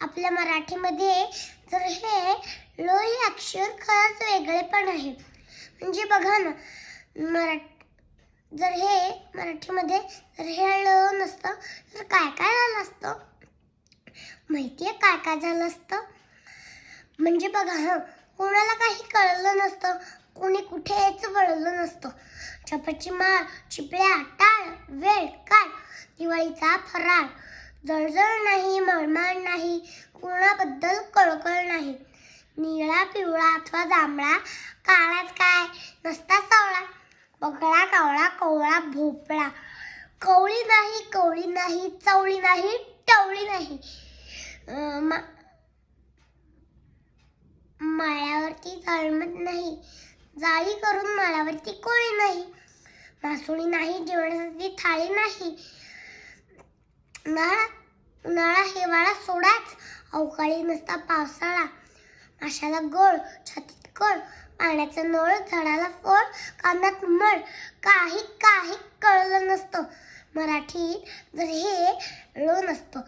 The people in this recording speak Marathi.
आपल्या मराठीमध्ये तर हे ळ हे अक्षर खरंच वेगळे पण आहे. म्हणजे बघा ना मरा जर हे मराठीमध्ये जर हे ळ नसतं तर काय काय झालं असतं? माहितीये काय काय झालं असतं? म्हणजे बघा हा कोणाला काही कळलं नसतं कोणी कुठेच वळलं नसतं. चपाची मार चिपळ्या टाळ वेळ काय? दिवाळीचा फराळ जळजळ नाही मळमळ नाही कुणाबद्दल कळकळ नाही. निळा पिवळा अथवा जांभळा काळाच काय? नसता सावळा. बगळा कावळा कवळा भोपळा. कवळी नाही कवळी नाही चवळी नाही टवळी नाही. मा- माळ्यावरती जळमत नाही. जाळी करून माळ्यावरती कोळी नाही. मासुळी नाही जेवणासाठी थाळी नाही. उन्हाळा उन्हाळा हिवाळा सोडाच. अवकाळी नसता पावसाळा. माशाला गोळ छातीत कळ पाण्याचा नळ झाडाला फळ कानात मळ काही काही कळलं नसतं. मराठीत जर हे ळ नसतं